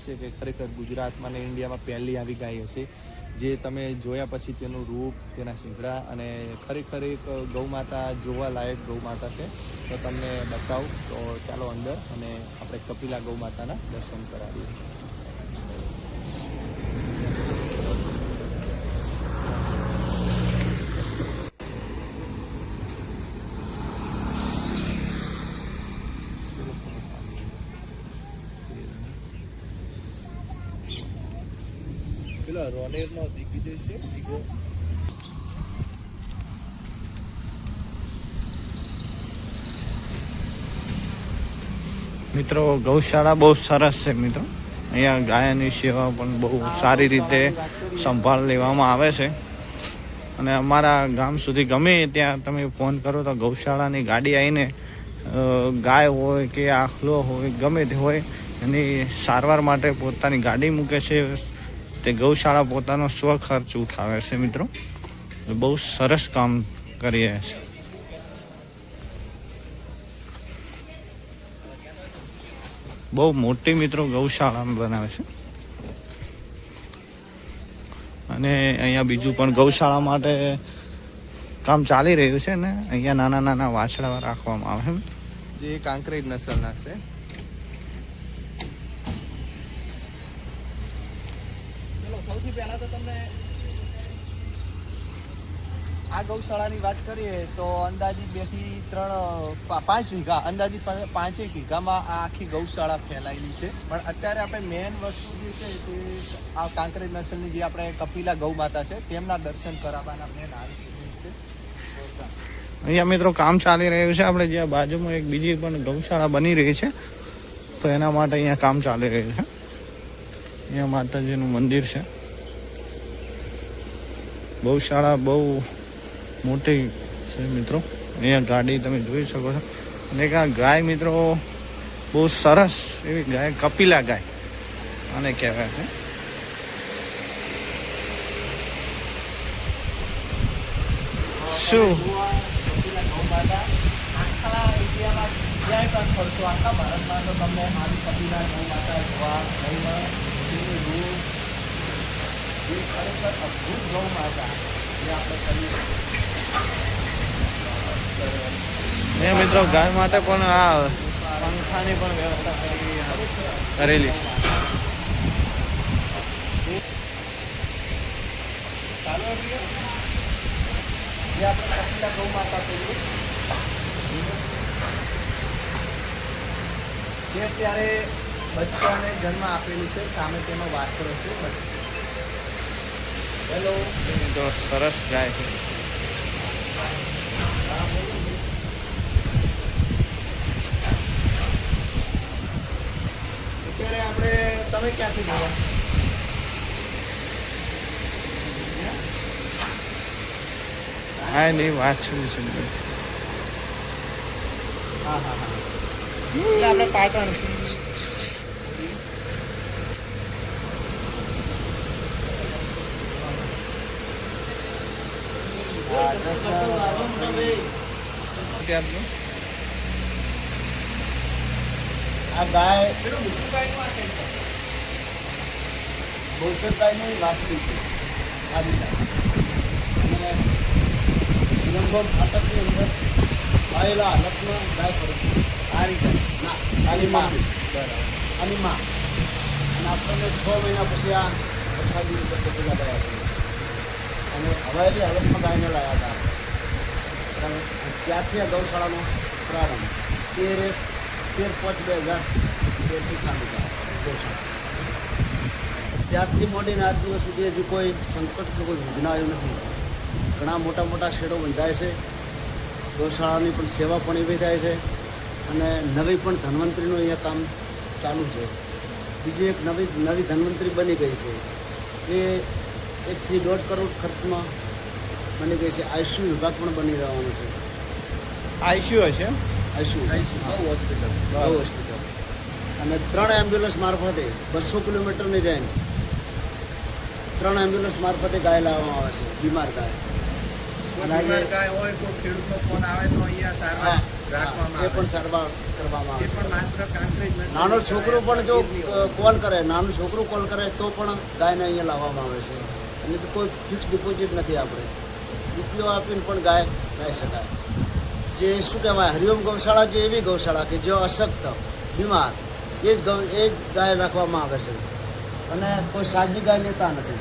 લાગશે કે ખરેખર ગુજરાતમાં ને ઇન્ડિયામાં પહેલી આવી ગાય હશે જે તમે જોયા પછી તેનું રૂપ, તેના શીંગડા અને ખરેખર એક ગૌમાતા જોવાલાયક જોવા લાયક ગૌ છે. તો તમને બતાવું તો ચાલો અંદર અને આપણે કપિલા ગૌમાતાના દર્શન કરાવીએ. રોનેરનો દિગ્વિજય છે. દિગો મિત્રો ગૌશાળા બહુ સરસ છે મિત્રો. અહીંયા ગાયની સેવા પણ બહુ સારી રીતે સંભાળ લેવામાં આવે છે. અને અમારા ગામ સુધી ગમે ત્યાં તમે ફોન કરો તો ગૌશાળાની ગાડી આવીને ગાય હોય કે આખલો હોય ગમે તે હોય એની સારવાર માટે પોતાની ગાડી મૂકે છે. તે ગૌશાળા પોતાનો સ્વખર્ચ ઉઠાવે છે, મિત્રો. બહુ સરસ કામ કરી રહ્યા છે. બહુ મોટી મિત્રો ગૌશાળા બનાવે છે. અને અહીંયા બીજું પણ ગૌશાળા માટે કામ ચાલી રહ્યું છે ને, અહીંયા નાના નાના વાછડા રાખવામાં આવે છે. જે કાંકરેજ નસલના છે. સૌથી પહેલા તો તમને આ ગૌશાળાની વાત કરીએ તો અંદાજિત બેથી ત્રણ પાંચ વીઘા, અંદાજિત પાંચ પાંચેક વીઘામાં આ આખી ગૌશાળા ફેલાયેલી છે. પણ અત્યારે આપણે મેઇન વસ્તુ જે છે તે આ કાંકરેજ નસલની જે આપણે કપિલા ગૌ માતા છે, તેમના દર્શન કરાવવાના મેન હાલ છે. અહીંયા મિત્રો કામ ચાલી રહ્યું છે. આપણે જ્યાં બાજુમાં એક બીજી પણ ગૌશાળા બની રહી છે. તો એના માટે અહીંયા કામ ચાલી રહ્યું છે. અહીંયા માતાજીનું મંદિર છે. ગૌશાળા બહુ મોટી છે મિત્રો. અહીંયા ગાડી તમે જોઈ શકો છો. અને એક આ ગાય મિત્રો, બહુ સરસ એવી ગાય, કપિલા ગાય. આને કહેવાય છે. શું? કપિલા ગૌ માતા આખા ઇન્ડિયામાં ક્યાંય પણ ફરશો આખા ભારતમાં તો તમને આવી કપિલા ગૌ માતા જોવા નહીં મળે તેનું રૂપ એ ખરેખર અદ્ભુત ગૌ માતા જે આપણે કરીએ મિત્રો ગાય માટે પણ આ પંખાની પણ વ્યવસ્થા કરી કરેલી છે. ચાલો જે આપણે કપિલા ગૌ માતા કહીએ જે અત્યારે બચ્ચાને જન્મ આપેલું છે સામે તેનો વાસરો છે હેલો તો સરસ જાય છે. અત્યારે આપણે તમે ક્યાંથી બોલો હા નહીં વાંચવું છે? હા હા હા. આપણે પાટણથી દસ આ ગાય બોલસરભાઈની વાસળી છે આ અંદર છે આ રીતે ના આની અને આપણને છ મહિના પછી આ વરસાદી રીતે પટેલા ગયા અને હવાયેલી હાલતમાં ગાયને લાવ્યા હતા. ત્યારથી આ ગૌશાળાનો પ્રારંભ તેર એક તેર પાંચ બે હજાર તેરથી ચાલુ થયા. ગૌશાળા ત્યારથી મોડીને આજ દિવસ સુધી હજુ કોઈ સંકટ કે કોઈ વિઘ્ન આવ્યું નથી. ઘણા મોટા મોટા શેડો બંધાય છે. ગૌશાળાની પણ સેવા પણ એવી થાય છે. અને નવી પણ ધન્વંતરીનું અહીંયા કામ ચાલુ છે. બીજી એક નવી નવી ધન્વંતરી બની ગઈ છે. એ એકથી દોઢ કરોડ ખર્ચમાં મને કહે છે આઈસીયુ વિભાગ પણ બની રહેવાનો છે. આઈસીયુ હશે આઈસીયુ આઈસીયુ હોસ્પિટલ બહુ હોસ્પિટલ અને ત્રણ એમ્બ્યુલન્સ મારફતે બસો કિલોમીટરની રેન્જ. ત્રણ એમ્બ્યુલન્સ મારફતે ગાય લાવવામાં આવે છે બીમાર ગાય. ગાય હોય તો ખેડૂતનો ફોન આવે તો અહીંયા સારવાર એ પણ સારવાર કરવામાં આવે નાનો છોકરો પણ જો કોલ કરે નાનું છોકરું કોલ કરે તો પણ ગાયને અહીંયા લાવવામાં આવે છે. અને કોઈ ફિક્સ ડિપોઝિટ નથી આપણે. રૂપિયો આપીને પણ ગાય ગાઈ શકાય. જે શું કહેવાય, હરિઓમ ગૌશાળા જે એવી ગૌશાળા કે જે અશક્ત, બીમાર, એ જ ગૌ એ જ ગાય રાખવામાં આવે છે. અને કોઈ સાજી ગાય લેતા નથી.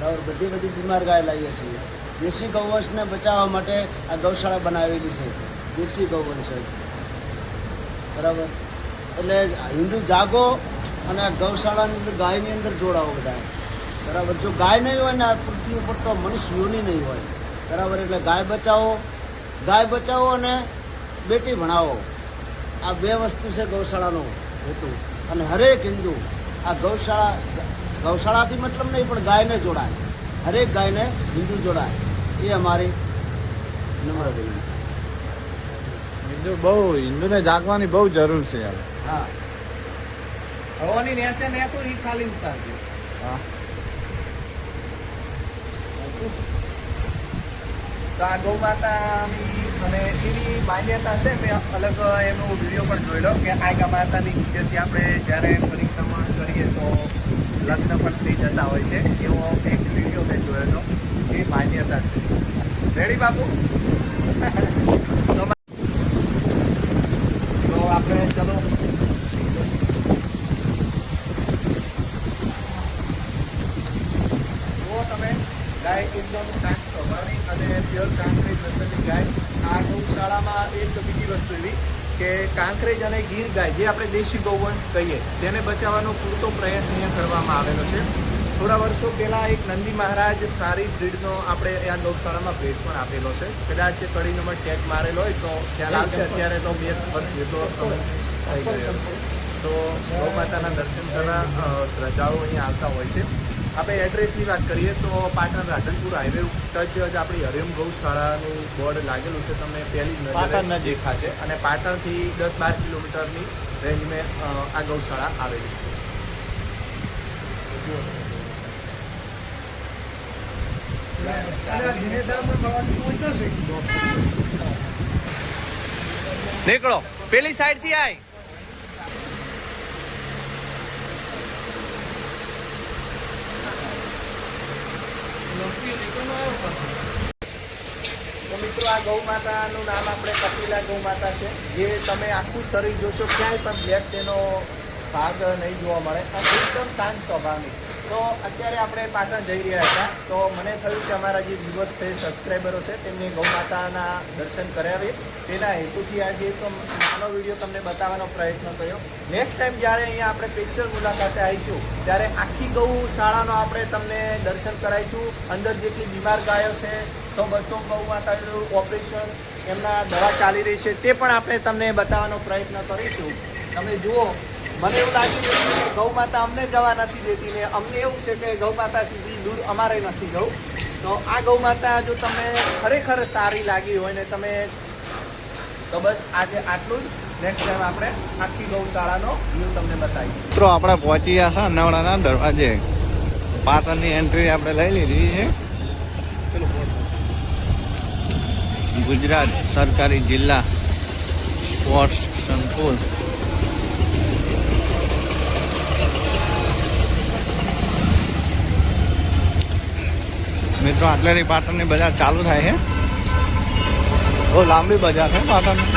બરાબર, બધી બધી બીમાર ગાય લાવીએ છીએ. દેશી ગૌવંશને બચાવવા માટે આ ગૌશાળા બનાવેલી છે. દેશી ગૌવંશ. બરાબર? એટલે હિન્દુ જાગો અને ગૌશાળાની અંદર ગાયની અંદર જોડાવો બધા બરાબર. જો ગાય નહીં હોય ને આ પૃથ્વી ઉપર તો મનુષ્ય યોની નહીં હોય. બરાબર એટલે ગાય બચાવો. ગાય બચાવો અને બેટી ભણાવો. આ બે વસ્તુ છે ગૌશાળાનો હેતુ. અને હરેક હિન્દુ આ ગૌશાળા ગૌશાળાથી મતલબ નહીં પણ ગાયને જોડાય. હરેક ગાયને હિન્દુ જોડાય. એ અમારી નમ્ર વિનંતી. હિન્દુ બહુ હિન્દુને જાગવાની બહુ જરૂર છે યાર. હા. હવાની નેચે તો એ ખાલી ઉતારજો. હા. તો આ ગૌ માતાની અને એવી માન્યતા છે, મેં અલગ એનો વીડિયો પણ જોયેલો કે આ માતાની નીચેથી આપણે જ્યારે પરિક્રમણ કરીએ તો લગ્ન પણ થઈ જતા હોય છે. એવો એક વીડિયો મેં જોયેલો, એ માન્યતા છે. રેડી તો તો આપણે ચલો જુઓ તમે ગાય એકદમ શાંત સ્વભાવની અને પ્યોર કાંકરેજ નસલની ગાય આ ગૌશાળામાં એક બીજી વસ્તુ એવી કે કાંકરેજ અને ગીર ગાય જે આપણે દેશી ગૌવંશ કહીએ તેને બચાવવાનો પૂરતો પ્રયાસ અહીંયા કરવામાં આવેલો છે. થોડા વર્ષો પહેલાં એક નંદી મહારાજ સારી બ્રીડનો આપણે આ ગૌશાળામાં ભેટ પણ આપેલો છે. કદાચ કડી નંબર ટેગ મારેલો હોય તો ખ્યાલ આવશે. અત્યારે તો બે વર્ષ જેટલો સમય થઈ ગયો છે. તો ગૌ માતાના દર્શન કરવા શ્રદ્ધાળુઓ અહીંયા આવતા હોય છે. આપણે એડ્રેસની વાત કરીએ તો પાટણ રાધનપુર હાઈવે ટચ જ આપણી હરિયમ ગૌશાળાનું બોર્ડ લાગેલું છે. તમને પહેલી નજરે દેખાશે. અને પાટણથી દસ બાર કિલોમીટરની રેન્જમાં આ ગૌશાળા આવેલી છે. નીકળો. પેલી સાઈડથી આય. તો મિત્રો આ ગૌ માતાનું નામ આપણે કપિલા ગૌ માતા છે. જે તમે આખું શરીર જોશો, ક્યાંય પણ બ્લેક તેનો ભાગ નહીં જોવા મળે. અને એકદમ શાંત સ્વભાવની તો અત્યારે આપણે પાટણ જઈ રહ્યા હતા. તો મને થયું કે અમારા જે વ્યુઅર્સ છે સબસ્ક્રાઈબરો છે, તેમને ગૌ માતાના દર્શન કરાવીએ. તેના હેતુથી આજે તો નાનો વીડિયો તમને બતાવવાનો પ્રયત્ન કર્યો. નેક્સ્ટ ટાઈમ જ્યારે અહીંયા આપણે સ્પેશિયલ મુલાકાતે આવીશું, ત્યારે આખી ગૌશાળાનો આપણે તમને દર્શન કરાવીશું. અંદર જેટલી બીમાર ગાયો છે, સો બસો ગૌ માતાનું ઓપરેશન એમના દવા ચાલી રહી છે, તે પણ આપણે તમને બતાવવાનો પ્રયત્ન કરીશું. તમે જુઓ મને એવું લાગી રહ્યું છે કે ગૌ માતા અમને જવા નથી દેતી ને અમને એવું છે કે ગૌ સુધી દૂર અમારે નથી જવું. તો આ ગૌ માતા જો તમને ખરેખર સારી લાગી હોય ને તમે તો બસ આજે આટલું જ. નેક્સ્ટ ટાઈમ આપણે આખી ગૌશાળાનો વ્યૂ તમને બતાવીશું. મિત્રો આપણે પહોંચી ગયા છે નવડાના દરવાજે. પાટણની એન્ટ્રી આપણે લઈ લીધી છે. ગુજરાત સરકારી જિલ્લા સ્પોર્ટ્સ સંકુલ. મિત્રો આટલેથી પાટણની બજાર ચાલુ થાય છે. બહુ લાંબી બજાર છે પાટણની.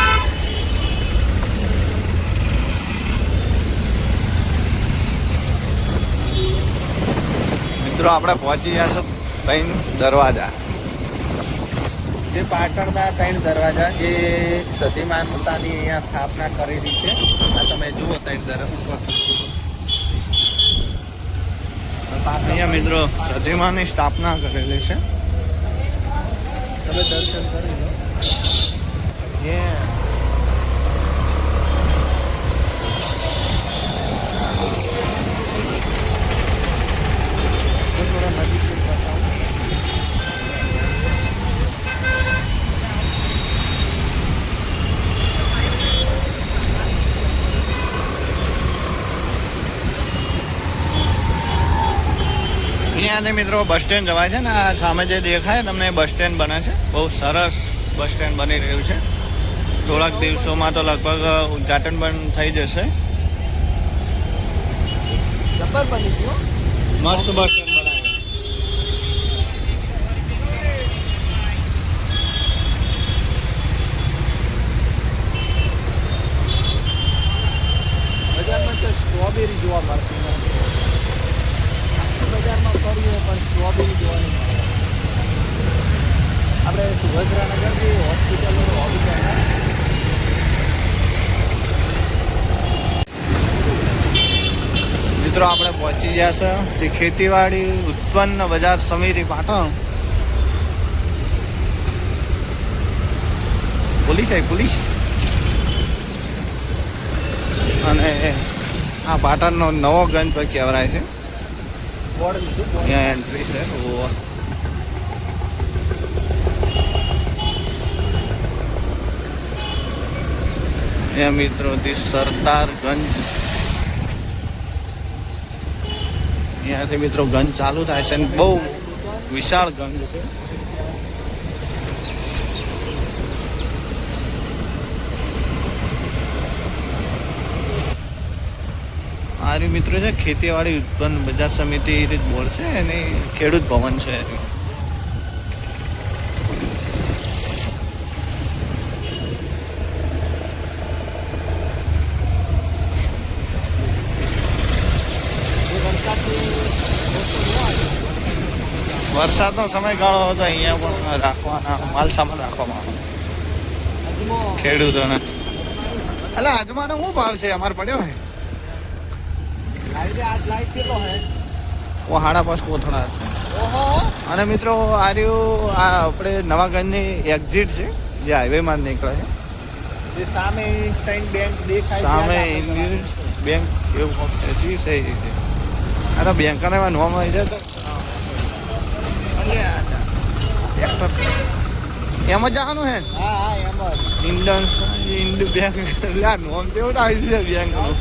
મિત્રો, આપણે પહોંચી ગયા છો ત્રણ દરવાજા. જે પાટણના ત્રણ દરવાજા જે સતી માતાની અહીંયા સ્થાપના કરેલી છે. આ તમે જુઓ ત્રણ દરવાજા અહીંયા મિત્રો પ્રતિમાની સ્થાપના કરેલી છે. તમે દર્શન કરી લો. અહીંયાથી મિત્રો બસ સ્ટેન્ડ જવાય છે ને આ સામે જે દેખાય તમને બસ સ્ટેન્ડ બને છે. બહુ સરસ બસ સ્ટેન્ડ બની રહ્યું છે. થોડાક દિવસોમાં તો લગભગ ઉદઘાટન પણ થઈ જશે. મસ્ત બસ સ્ટેન્ડ બનાવ્યું બજારમાં તો સ્ટ્રોબેરી જોવા મળતી નથી આખી બજારમાં ફરીએ પણ સ્ટ્રોબેરી જોવા નહીં મળે આપણે સુભદ્રાનગર જે હોસ્પિટલ હોસ્પિટલ મિત્રો આપણે પહોંચી ગયા છે. તે ખેતીવાડી ઉત્પન્ન બજાર સમિતિ પાટણ. પોલીસ આવી પોલીસ. અને આ પાટણનો નવો ગંજ પર કહેવાય છે. અહીંયા એન્ટ્રી છે. અહીંયા મિત્રોથી સરદારગંજ અહીંયાથી મિત્રો ગંજ ચાલુ થાય છે અને બહુ વિશાળ ગંજ છે. મારી મિત્રો છે, ખેતીવાડી ઉત્પન્ન બજાર સમિતિ બોર્ડ છે અને ખેડૂત ભવન છે. વરસાદનો સમયગાળો હતો અહીંયા પણ રાખવાના માલ સામાન રાખવામાં આવે. ખેડૂતોને. એટલે આજમાનો શું ભાવ છે? અમારે પડ્યો હે હાડા પાસ કોથળા છે. અને મિત્રો આ રહ્યું આ આપણે નવાગંજની એક્ઝિટ છે જે હાઈવેમાં નીકળે છે. જે સામે સાઈન બેંક દેખાય સામે ઇન્ડિયન બેંક એવું છે સહી રીતે. આ તો બેંકને નોમ આવી જાય તો એમ જ જવાનું હે? હા હા ઇન્ડિયન ઇન્ડ બેંક નોમ તેવું તો આવી જાય બેંકનું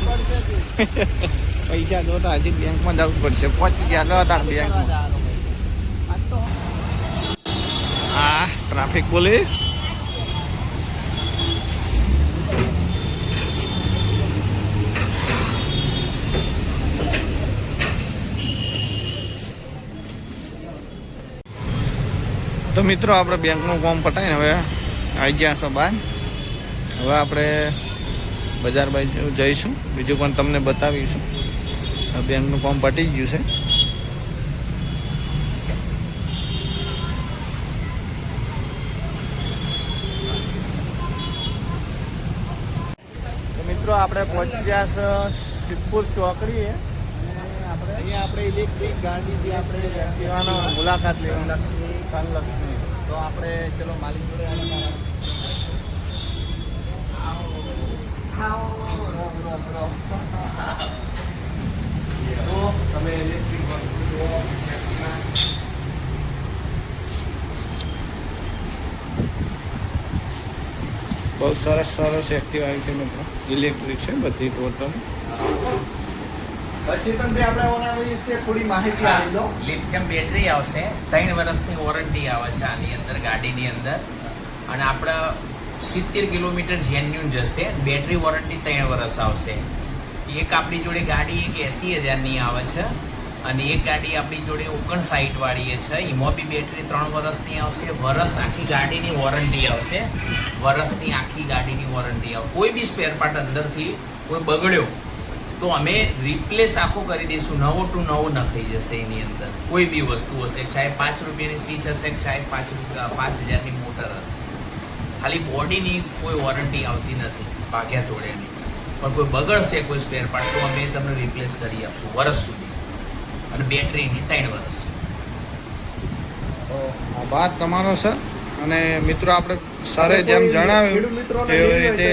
પૈસા જોતા હજી બેંકમાં જવું પડશે. પહોંચી ગયા લો તાર બેંકમાં આ ટ્રાફિક પોલીસ તો મિત્રો આપણે બેંકનું ફોર્મ પટાઈને હવે આવી ગયા છો બહાર. હવે આપણે બજાર બાજુ જઈશું. બીજું પણ તમને બતાવીશું. બેંકનું ફોર્મ પટી ગયું છે. તો મિત્રો આપણે પહોંચી ગયા છે સિદ્ધપુર ચોકડીએ. આપણે અહીંયા આપણે ઇલેક્ટ્રિક ગાડી જે આપણે મુલાકાત લેવાનું. લક્ષ્મી. તો આપણે ચલો માલિક જોડે. તો તમે ઇલેક્ટ્રિક વસ્તુ જુઓ બહુ સરસ સરસ એક્ટિવ આવી છે મિત્રો. ઇલેક્ટ્રિક છે બધી ટોટલ. તમને આપણે ઓના વિશે થોડી માહિતી આપી દો. લિથિયમ બેટરી આવશે. ત્રણ વર્ષની વોરંટી આવે છે આની અંદર ગાડીની અંદર. અને આપણા સિત્તેર કિલોમીટર જેન્યુન જશે. બેટરી વોરંટી ત્રણ વર્ષ આવશે. એક આપણી જોડે ગાડી એક એંસી હજારની આવે છે. અને એક ગાડી આપણી જોડે ઓગણસાઠ વાળી એ છે. એમાં બી બેટરી ત્રણ વર્ષની આવશે. વરસ આખી ગાડીની વોરંટી આવશે. વરસની આખી ગાડીની વોરંટી આવે કોઈ બી સ્પેર પાર્ટ અંદરથી કોઈ બગડ્યો તો અમે રિપ્લેસ આખો કરી દઈશું. નવો ટુ નવો નખાઈ જશે એની અંદર. કોઈ બી વસ્તુ હશે. ચાહે પાંચ રૂપિયાની સીચ હશે ચાહે પાંચ રૂપિયા પાંચ હજારની મોટર હશે. ખાલી બોડીની કોઈ વોરંટી આવતી નથી. ભાગ્યા તોડ્યાની પણ કોઈ બગડશે કોઈ સ્પેર પાર્ટ તો અમે તમને રિપ્લેસ કરી આપશું વર્ષ સુધી. અને બેટરીની ત્રણ વર્ષ તો આભાર તમારો સર. અને મિત્રો આપણે સરે જેમ જણાવ્યું એવી રીતે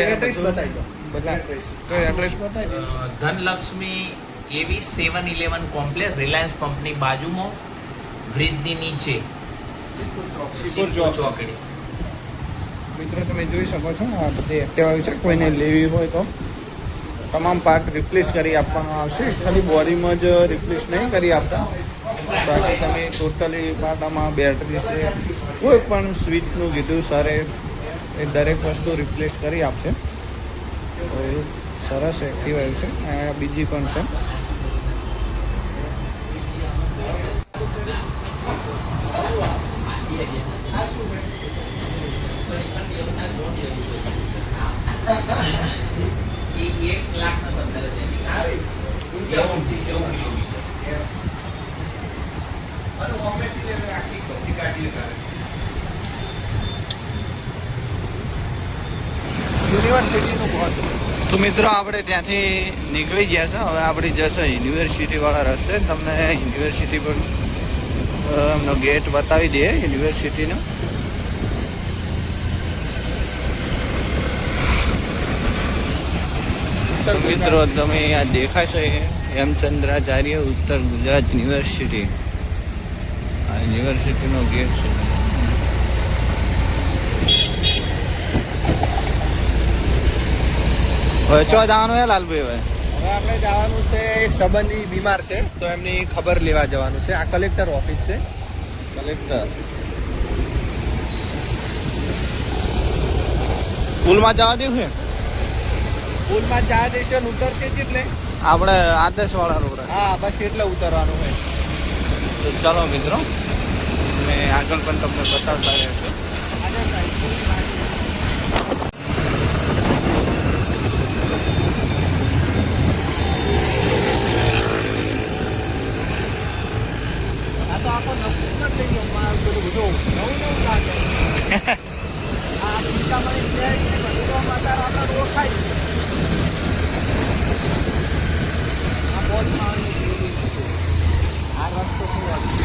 ધનલક્ષ્મી એવી સેવન ઇલેવન કોમ્પ્લેક્સ રિલાયન્સ પંપની બાજુમાં બ્રિજની નીચે. ચોકડી. મિત્રો તમે જોઈ શકો છો આ બધી એક્ટિવ આવી છે. કોઈને લેવી હોય તો તમામ પાર્ટ રિપ્લેસ કરી આપવામાં આવશે. ખાલી બોડીમાં જ રિપ્લેસ નહીં કરી આપતા. બાકી તમે ટોટલી પાટામાં બેટરી છે કોઈ પણ સ્વીચનું કીધું સરે એ દરેક વસ્તુ રિપ્લેસ કરી આપશે. સરસ એક્ટિવ છે. અને બીજી પણ છે એ એક લાખ ને પંદર હજાર એવું એવું અને હોમેથી લેવી આખી બધી ગાડીઓ કરે યુનિવર્સિટીનું પહોંચ તો મિત્રો આપણે ત્યાંથી નીકળી ગયા છે. હવે આપણે જશે યુનિવર્સિટીવાળા રસ્તે. તમને યુનિવર્સિટી પર એમનો ગેટ બતાવી દઈએ યુનિવર્સિટીનો મિત્રો તમે આ દેખાય છે હેમચંદ્રાચાર્ય ઉત્તર ગુજરાત યુનિવર્સિટી આ યુનિવર્સિટીનો ગેટ છે. હવે ચો જવાનું હે લાલભાઈ હવે? હવે આપણે જવાનું છે સંબંધી બીમાર છે તો એમની ખબર લેવા જવાનું છે. આ કલેક્ટર ઓફિસ છે. કલેક્ટર. સ્કૂલમાં જવા દેવું છે? પુલમાં જવા દેશે ઉતરશે જ એટલે? આપણે આદેશવાળા રોડ હા બસ એટલે ઉતરવાનું હોય. તો ચાલો મિત્રો મેં આગળ પણ તમને બતાવતા રહેશે આ તો આખો નવું જ લઈ ગયો પેલું બધું નવું નવું લાગે આ ચિંતામણી ફ્લેટ ને બધું તો માતા આપણે ઓળખાય આ બોલ આ રસ્તો શું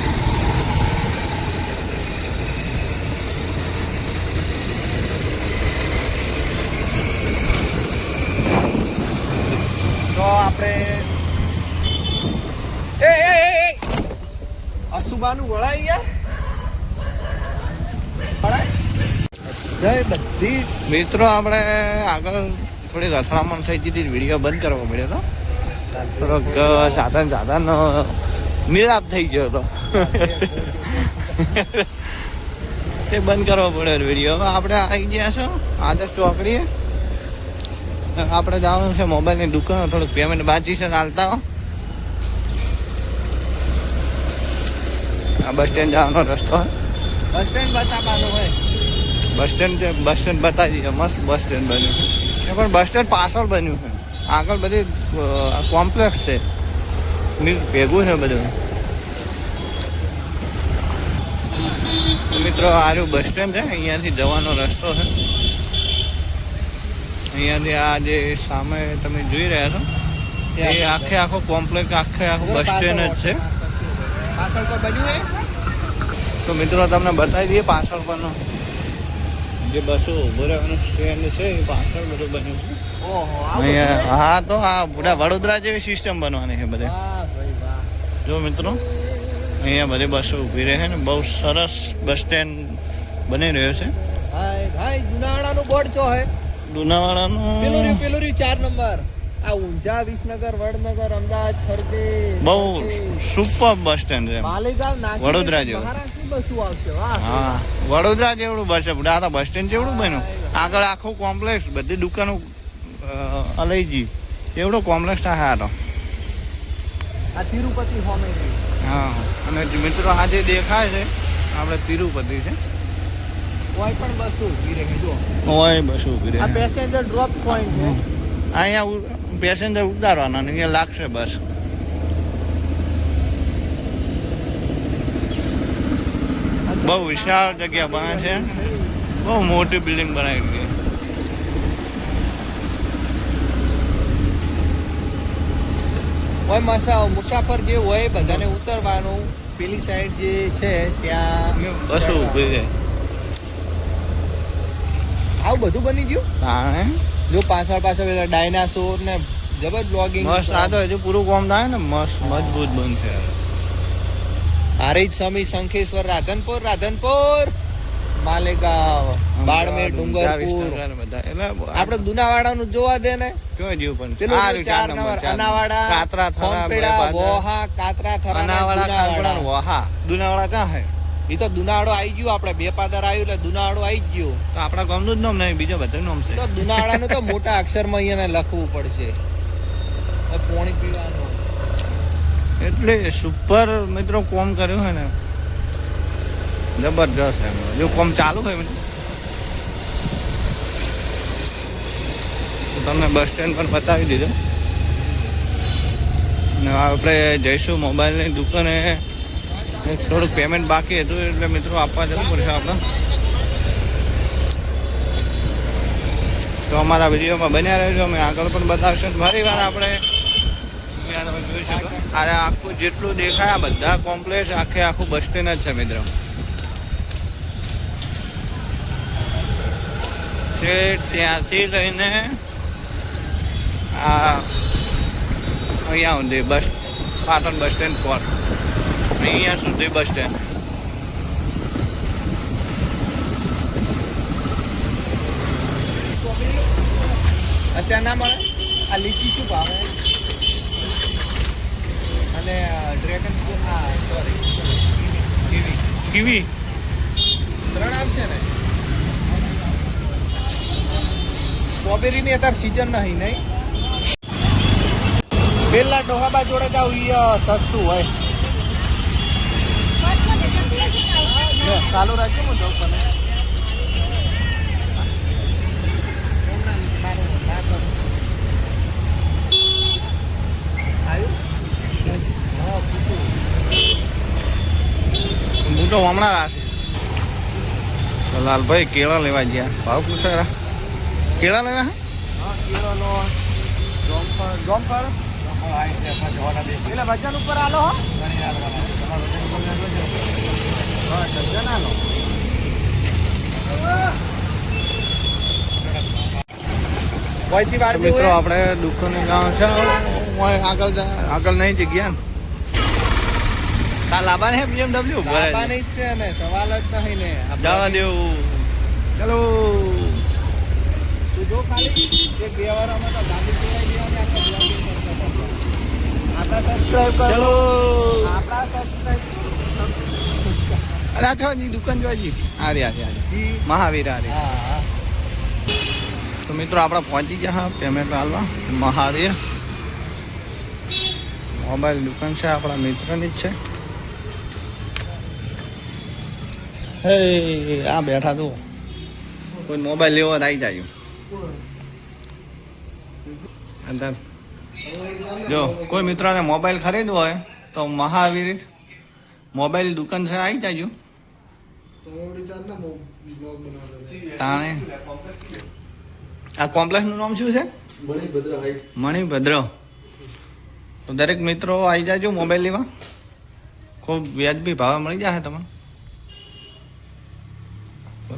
તો આપણે એ એ! અસુબાનું યાર. વળાય. જય બધી. મિત્રો, આપણે આગળ થોડીક અથડામણ થઈ હતી, વીડિયો બંધ કરવો પડ્યો હતો. થોડોક સાધન સાધન મિલાપ થઈ ગયો હતો. તે બંધ કરવો પડે વીડિયો. આપણે આવી ગયા છો આદર્શ ચોકડીએ. આપણે જવાનું છે મોબાઈલની દુકાન, થોડુંક પેમેન્ટ બાકી છે, ચાલતા આ બસ સ્ટેન્ડ જવાનો રસ્તો. બસ સ્ટેન્ડ બતાવવાનું હોય. બસ સ્ટેન્ડ બસ સ્ટેન્ડ બતાવી દઈએ મસ્ત બસ સ્ટેન્ડ બન્યું છે. પણ બસ સ્ટેન્ડ પાછળ બન્યું છે. આગળ બધી કોમ્પ્લેક્સ છે. ભેગું છે બધું. મિત્રો આર્યું બસ સ્ટેન્ડ છે. અહીંયાથી જવાનો રસ્તો છે. અહીંયાથી આ જે સામે તમે જોઈ રહ્યા છો એ આખે આખો કોમ્પ્લેક્સ આખે આખું બસ સ્ટેન્ડ જ છે. પાછળ તો બન્યું તો મિત્રો તમને બતાવી દઈએ પાછળ પરનો. જે બસો ઊભો રહેવાનું સ્ટેન્ડ છે એ પાછળ બધું બન્યું છે. અહીંયા હા તો આ બધા વડોદરા જેવી સિસ્ટમ બનવાની છે બધે. વાહ ભાઈ વાહ. જો મિત્રો અહીંયા બધી બસો ઊભી રહે છે ને બહુ સરસ બસ સ્ટેન્ડ બની રહ્યો છે. ભાઈ ભાઈ જુનાવાડાનું બોર્ડ છો હે? પેલું રહ્યું પેલું રહ્યું ચાર નંબર. આ ઊંઝા વિસનગર વડનગર અમદાવાદ ખરગે બહુ સુપર બસ સ્ટેન્ડ છે માલેગાંવ નાસિક વડોદરા જેવું. બસો આવશે. વાહ. હા વડોદરા જેવડું બસ છે આ બસ સ્ટેન્ડ જેવડું બન્યું. આગળ આખું કોમ્પ્લેક્સ બધી દુકાનો અલૈજી એવડો કોમ્પ્લેક્સ આ તો. આ તિરુપતિ હોમે હા અને મિત્રો આ જે દેખાય છે આપણે તિરુપતિ છે. કોઈ પણ બસ ઊભી રહે જો કોઈ બસ ઊભી રહે. આ પેસેન્જર ડ્રોપ પોઈન્ટ છે. અહીંયા પેસેન્જર ઉતારવાના ને અહીંયા લાગશે બસ. બહુ વિશાળ જગ્યા બને છે. બહુ મોટી બિલ્ડિંગ બનાવી છે હોય મસા મુસાફર જે હોય બધાને ઉતરવાનું પેલી સાઈડ જે છે ત્યાં બસો ઊભી છે. આવું બધું બની ગયું? તાણે જો પાછળ પાછળ પેલા ડાયનાસોર ને જબર બ્લોગિંગ મસ્ત આ તો હજુ પૂરું કોમ થાય ને મસ્ત મજબૂત બનશે. આરિજ સમી શંખેશ્વર રાધનપુર રાધનપુર! માલેગાંવ બાળમેર ડુંગરપુર. વિસનગર દુનાવાડા નું આપણે જોવા દે ને? પણ? ચાર નંબર અનાવાડા કાતરા થરા વોહા કાતરા થરા અનાવાડા દુનાવાડા. દુનાવાડા ક્યાં હે? ઈ તો દુનાળો આવી ગયો આપણે બે પાદર આવ્યું એટલે દુનાળો આવી ગયો. તો આપણા ગામનું જ નામ નહીં બીજો બધું નામ છે. તો દુનાળાનું તો મોટા અક્ષરમાં અહીંયા લખવું પડશે. પોણી પીવાનું. એટલે સુપર મિત્રો કોમ કર્યું હોય ને. જબરજસ્ત એમ. જો કોમ ચાલુ હોય તમને બસ સ્ટેન્ડ પર બતાવી દીધું. ને આપણે જઈશું મોબાઈલની દુકાને. થોડુંક પેમેન્ટ બાકી હતું એટલે મિત્રો આપવા જવું પડશે આપણે. તો અમારા વિડીયોમાં બન્યા રહેજો, અમે આગળ પણ બતાવશું. ફરી વાર આપણે અરે, આખું જેટલું દેખાય, આ બધા કોમ્પ્લેક્સ આખે આખું બસ સ્ટેન્ડ જ છે મિત્રો. ત્યાંથી લઈને આ અહીંયા સુધી બસ પાટણ બસ સ્ટેન્ડ પર. અહીંયા સુધી બસ સ્ટેન્ડ અત્યારે ના મળે? આ લીચી શું ભાવે? અને ડ્રેગન હા સોરી કીવી કીવી ત્રણ આવશે ને? સ્ટ્રોબેરીની અત્યારે સિઝન નહીં નહીં? પેલા ડોહાબા જોડે તો સસ્તું હોય. ચાલુ રાખજો હું જાઉં તમે તો હમણાં રાખી લાલભાઈ કેળા લેવા ગયા. ભાવ પૂછારા કેળા લેવા? હા હા કેળાનો જોમફળ જોમફળ એટલે વજન ઉપર આલો હો. તો મિત્રો આપણે દુકાનનું ગામ છે. આગળ આગળ નહીં જગ્યા ને તા ને બીએમડબલ્યુ છે ને સવાલ જ નહીં ને. જવા દેવું ચલો. તું જો ખાલી. એક બે વાર અમે તો ગાડી ચલાવી ગયા આપણે vlogging કરતા હતા. આપણા સબસ્ક્રાઇબ કરો આપણા સબસ્ક્રાઇબ આ દુકાન જોજી આ રે આ રે આ રે. જી. મહાવીર આ રે. હા હા. તો મિત્રો આપણે પહોંચી ગયા પેમેન્ટ હાલવા. મહાવીર. મોબાઈલ દુકાન છે આપણા મિત્રની જ છે. હે આ બેઠા તો. કોઈ મોબાઈલ લેવો આવી જાય અંદર. જો કોઈ મિત્રને મોબાઈલ ખરીદવો હોય તો મહાવીર મોબાઈલ દુકાન છે આવી જાજો. તાણે? આ કોમ્પ્લેક્સનું નામ શું છે? મણિભદ્ર તો દરેક મિત્રો આવી જાજો મોબાઈલ લેવા ખૂબ વ્યાજબી ભાવે મળી જશે તમને. તો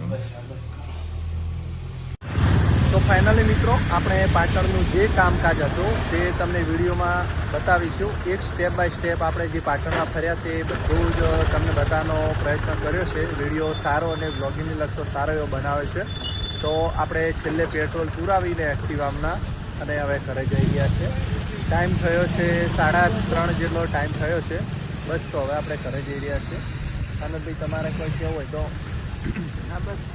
ફાઇનલી મિત્રો, આપણે પાટણનું જે કામકાજ હતું તે તમને વિડીયોમાં બતાવીશું. એક સ્ટેપ બાય સ્ટેપ આપણે જે પાટણમાં ફર્યા તે બધું જ તમને બતાવવાનો પ્રયત્ન કર્યો છે. વીડિયો સારો અને બ્લોગિંગને લગતો સારો એવો બનાવે છે. તો આપણે છેલ્લે પેટ્રોલ પુરાવીને એક્ટિવામના અને હવે ઘરે જઈ રહ્યા છે ટાઈમ થયો છે સાડા ત્રણ જેટલો ટાઈમ થયો છે. બસ તો હવે આપણે ઘરે જઈ રહ્યા છીએ. અને ભાઈ તમારે કોઈ કહેવું હોય તો. હા, બસ.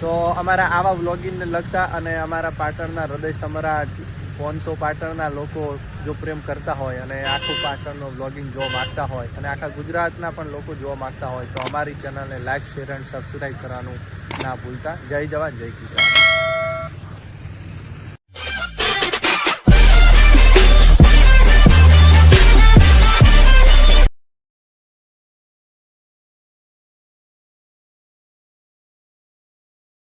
તો અમારા આવા વ્લોગિંગને લગતા અને અમારા પાટણના હૃદય સમ્રાટ, પોનસો પાટણના લોકો જો પ્રેમ કરતા હોય અને આખું પાટણનો વ્લોગિંગ જોવા માગતા હોય અને આખા ગુજરાતના પણ લોકો જોવા માગતા હોય તો અમારી ચેનલને લાઈક, શેર એન્ડ સબસ્ક્રાઈબ કરવાનું ના ભૂલતા. જય જવાન, જય કિસાન.